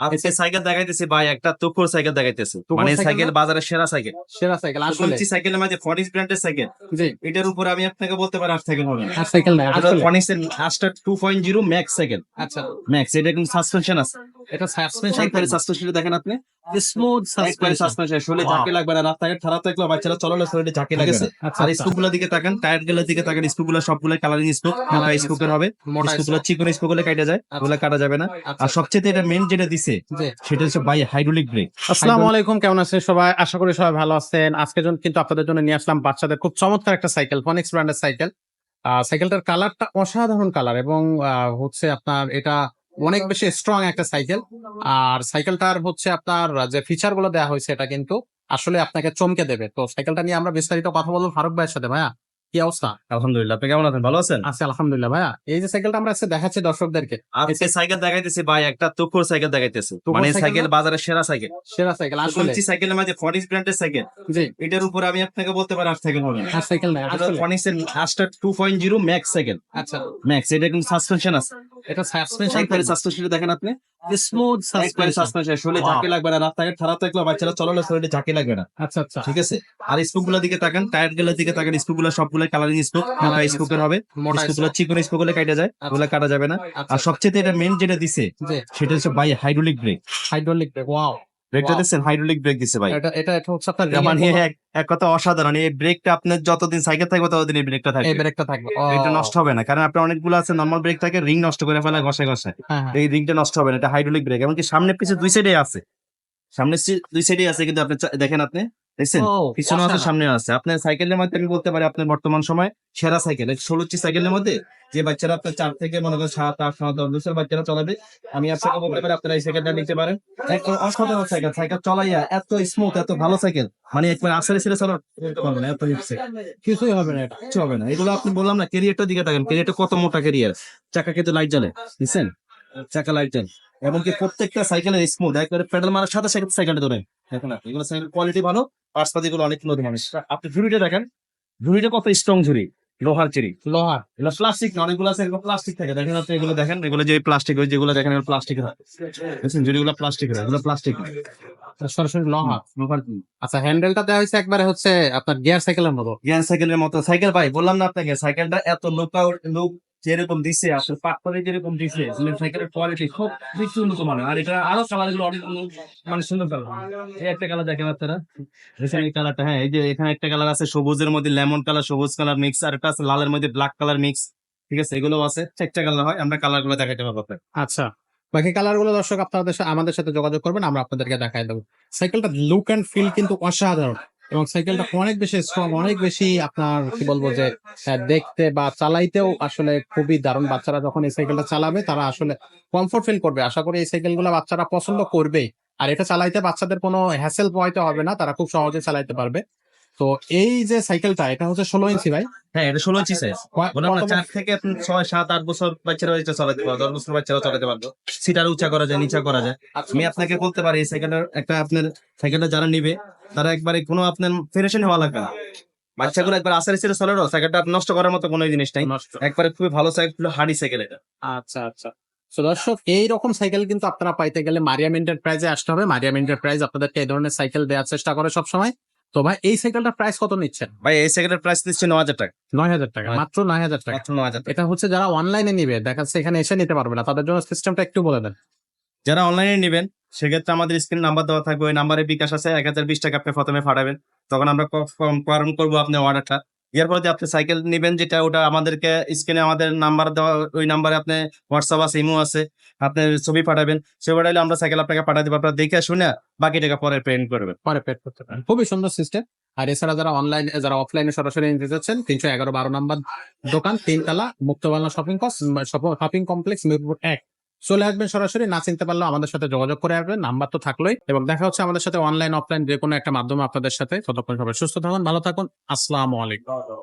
আজকে সাইকেল দেখাইতেছি ভাই একটা তুকুর সাইকেল দেখাইতেছে। মানে সাইকেল বাজারে সেরা সাইকেল। সেরা সাইকেল আসলে। বলছি সাইকেলের মাঝে ফরিস ব্র্যান্ডের সাইকেল। এটার উপর আমি আপনাকে বলতে পারি আর সাইকেল হবে আর সাইকেল না আসলে ফনিক্স এর Aster two point zero max cycle. আচ্ছা। ম্যাক্স এটা কিন্তু সাসপেনশন আছে। এটা সাসপেনশন একবারে সাসপেনশন দেখেন আপনি। স্মুথ একবারে সাসপেনশন শরীরে ঝাঁকে লাগবে না রাস্তাঘাট খারাপ থাকলে বাচ্চারা চলালে শরীরে ঝাঁকে লাগে আচ্ছা আর আচ্ছা। দিকে তাকান টায়ারগুলোর দিকে তাকান স্কুপগুলো সবগুলো কালারিং স্কুপ মোটা স্কুপের হবে। মোটা স্কুপগুলো চিকন স্কুপগুলো কাটা যায় ওগুলো কাটা যাবে না। আচ্ছা, আর সবচেয়ে এটা মেন যেটা দিছে সেটা হচ্ছে বাই হাইড্রোলিক ব্রেক আসসালামু আলাইকুম কেমন আছেন সবাই? আশা করি সবাই ভালো আছেন। আজকে জন কিন্তু আপনাদের জন্য নিয়ে আসলাম বাচ্চাদের খুব চমৎকার একটা সাইকেল ফনিক্স ব্র্যান্ডের সাইকেল সাইকেলটার কালারটা অসাধারণ কালার এবং আহ, হচ্ছে আপনার এটা অনেক বেশি স্ট্রং একটা সাইকেল আর সাইকেলটার হচ্ছে আপনার যে ফিচারগুলো দেওয়া হয়েছে, এটা কিন্তু আসলে আপনাকে চমকে দেবে। তো সাইকেলটা নিয়ে আমরা বিস্তারিত কথা বলব ফারুক ভাইয়ের সাথে, ভাইয়া। কি অবস্থা? আলহামদুলিল্লাহ আপনি কেমন আছেন? ভালো আছেন? আছে আলহামদুলিল্লাহ ভাইয়া। এই যে সাইকেলটা আমরা আজকে দেখাচ্ছি দর্শকদেরকে। আজকে সাইকেল দেখাইতেছি ভাই একটা তুকুর সাইকেল দেখাইতেছে। মানে সাইকেল বাজারে সেরা সাইকেল সেরা সাইকেল আসলে। সাইকেলের মাঝে ফনিক্স ব্র্যান্ডের সাইকেল জি। এটার উপর আমি আপনাকে বলতে পারি আর সাইকেল হবে আর সাইকেল নাই আসলে। ফনিক্স এর Aster two point zero max cycle আচ্ছা। ম্যাক্স এটা কিন্তু সাসপেনশন আছে। এটা সাসপেনশন সাসপেনশন দেখেন আপনি। স্মুথ একবারে সাসপেনশন সাসপেনশন শরীরে Wow. ঝাঁকে লাগবে না রাস্তাঘাট খারাপ থাকলে বাচ্চারা চলালে শরীরে ঝাঁকে লাগবে না। আচ্ছা আচ্ছা। ঠিক আছে? আর স্কুপগুলোর দিকে তাকান টায়ারগুলোর দিকে তাকান স্কুপ গুলো কালারিং স্কুপ মোটা Colouring হবে। গুলো চিকন স্কুপ। গুলো কাটা যায় ওগুলো কাটা যাবে না। আচ্ছা আর সবচেয়ে এটা মেন যেটা দিছে সেটা হচ্ছে by hydraulic brake hydraulic brake wow ব্রেকটা দিচ্ছেন হাইড্রোলিক ব্রেক দিছে ভাই। এটা এটা এটা হচ্ছে আপনার মানে এক এক কথা অসাধারণ। এই ব্রেকটা আপনার যতদিন সাইকেল থাকবে ততদিন এই ব্রেকটা এই থাকবে ব্রেকটা থাকবে ও, ব্রেকটা নষ্ট হবে না কারণ আপনার অনেকগুলো আছে নর্মাল ব্রেক থাকে রিং নষ্ট করে ফেলা ঘষে ঘষে। হ্যাঁ হ্যাঁ। এই রিংটা নষ্ট হবে না এটা হাইড্রোলিক ব্রেক এমনকি সামনে পিছে দুই সাইডে আছে। সামনে দুই সাইডে আছে কিন্তু আপনি দেখেন আপনি দেখছেন পিছনে আছে সামনে আছে। আপনার সাইকেলের মধ্যে আমি বলতে পারি আপনার বর্তমান সময় সেরা সাইকেল ষোলোটি সাইকেলের মধ্যে যে বাচ্চারা আপনার চার থেকে মনে করেন সাত আট নয় দশ বছর বাচ্চারা চালাবে আমি আপনাকে বলতে পারি আপনারা এই সাইকেলটা নিতে পারেন। একদম অসাধারণ সাইকেল সাইকেল চলাইয়া এত স্মুথ এত ভালো সাইকেল। মানে একবার আসারে ছেড়ে চালানো পারবেন না, এত হিটসে কিছুই হবে না কিচ্ছু হবে না। এগুলো আপনি বললাম না ক্যারিয়ারটার দিকে থাকেন ক্যারিয়ারটা কত মোটা ক্যারিয়ার চাকা কিন্তু লাইট জ্বলে বুঝছেন চাকা লাইট জ্বলে। এমনকি প্রত্যেকটা সাইকেলের স্মুথ একবারে পেডাল মারার সাথে সাথে সাইকেলটা ধরে। দেখেন না এগুলো সাইকেল কোয়ালিটি ভালো পার্সপাতি গুলো অনেক নতুন মানুষ। আপনি ঝুড়িটা দেখেন ঝুড়িটা কত স্ট্রং ঝুড়ি লোহার চিড়ি লোহার এগুলো প্লাস্টিক না অনেকগুলো আছে এগুলো প্লাস্টিক থাকে। দেখেন আপনি এগুলো দেখেন এগুলো যে প্লাস্টিক ওই যেগুলো দেখেন এগুলো প্লাস্টিক দেখছেন ঝুড়িগুলো প্লাস্টিক এগুলো প্লাস্টিক সরাসরি লোহার লোহার আচ্ছা হ্যান্ডেলটা দেওয়া হয়েছে একবারে হচ্ছে আপনার গিয়ার সাইকেলের মতো। জ্ঞান সাইকেলের মতো। সাইকেল ভাই বললাম না আপনাকে সাইকেলটা এত লুক আউট লুক যেরকম দিছে আসলে পাকপারে যেরকম দিছে আসলে সাইকেলের কোয়ালিটি খুব বেশি উন্নত মানের আর এটা আরও কালারগুলো অনেক মানে সুন্দর কালার এই একটা কালার দেখেন আপনারা। এই কালারটা হ্যাঁ এই যে এখানে একটা কালার আছে, সবুজের মধ্যে লেমন কালার সবুজ কালার মিক্স আর একটা আছে লালের মধ্যে ব্ল্যাক কালার মিক্স ঠিক আছে? এগুলো আছে চারটা কালার হয়, আমরা কালারগুলো দেখাইতে পারব। আচ্ছা বাকি কালারগুলো দর্শক আপনাদের আমাদের সাথে যোগাযোগ করবেন, আমরা আপনাদেরকে দেখাই দেবো। সাইকেলটা লুক অ্যান্ড ফিল কিন্তু অসাধারণ। এবং সাইকেলটা অনেক বেশি স্ট্রং অনেক বেশি আপনার কি বলব যে দেখতে বা চালাইতেও আসলে খুবই দারুণ। বাচ্চারা যখন এই সাইকেলটা চালাবে, তারা আসলে কমফোর্ট ফিল করবে। আশা করি এই সাইকেলগুলো বাচ্চারা পছন্দ করবে আর এটা চালাইতে বাচ্চাদের কোনো হ্যাসেল পয়তে হবে না, তারা খুব সহজে চালাইতে পারবে। তো এই যে সাইকেলটা এটা হচ্ছে ষোলো ইঞ্চি ভাই। হ্যাঁ এটা ষোলো ইঞ্চি সাইজ চার থেকে ছয় সাত আট বছর বাচ্চারা এটা চালাতে পারবে দশ বছর বাচ্চারা চালাতে পারবে। সিটার উঁচা করা যায় নিচা করা যায়। আচ্ছা। আমি আপনাকে বলতে পারি এই সাইকেলটার একটা আপনার সাইকেলটা যারা নিবে তারা একবারে কোনো আপনার ফেরেশন হওয়া লাগবে না। বাচ্চাগুলো একবার আসারে ছেড়ে চলে সাইকেলটা আপনি নষ্ট করার মতো কোনো জিনিস নাই। একবারে খুবই ভালো সাইকেল হার্ডি সাইকেল এটা। আচ্ছা আচ্ছা। তো দর্শক এই রকম সাইকেল কিন্তু আপনারা পাইতে গেলে মারিয়াম এন্টারপ্রাইজে আসতে হবে। মারিয়াম এন্টারপ্রাইজ আপনাদেরকে এই ধরনের সাইকেল দেওয়ার চেষ্টা করে সব সময় তো ভাই এই সাইকেলটার প্রাইস কত নিচ্ছেন? ভাই এই সাইকেলের প্রাইস দিচ্ছে নয় হাজার টাকা। নয় হাজার টাকা মাত্র নয় হাজার টাকা। মাত্র ন হাজার এটা হচ্ছে যারা অনলাইনে নিবে দেখা যাচ্ছে এখানে এসে নিতে পারবে না তাদের জন্য সিস্টেমটা একটু বলে দেন। যারা অনলাইনে নেবেন সেক্ষেত্রে আমাদের স্ক্রিন নাম্বার দেওয়া থাকবে ওই নাম্বারে বিকাশ আছে এক হাজার বিশ টাকা আপনি প্রথমে ফাটাবেন। তখন আমরা কনফার্ম করব আপনার অর্ডারটা এরপর যে আপনি সাইকেল নেবেন, যেটা ওটা আমাদেরকে স্ক্রিনে আমাদের নাম্বার দেওয়া, ওই নাম্বারে আপনি হোয়াটসঅ্যাপ আছে ইমো আছে, আপনি ছবি পাঠাবেন। সে পাঠাইলে আমরা সাইকেল আপনাকে পাঠাতে পারব আপনার দেখে শুনে বাকি টাকা পরে পেমেন্ট করবেন। পরে পেড করতে পারেন। খুবই সুন্দর সিস্টেম আর এছাড়া যারা অনলাইন যারা অফলাইনে সরাসরি নিতে চাচ্ছেন তিনশো এগারো বারো নাম্বার দোকান, তিনতলা Muktobangla shopping shopping complex Mirpur এক। চলে আসবেন সরাসরি, না চিনতে পারলেও আমাদের সাথে যোগাযোগ করে আসবেন, নাম্বার তো থাকলোই। এবং দেখা হচ্ছে আমাদের সাথে অনলাইন অফলাইন যে কোনো একটা মাধ্যমে আপনাদের সাথে। ততক্ষণ সবাই সুস্থ থাকুন, ভালো থাকুন। আসসালামু আলাইকুম।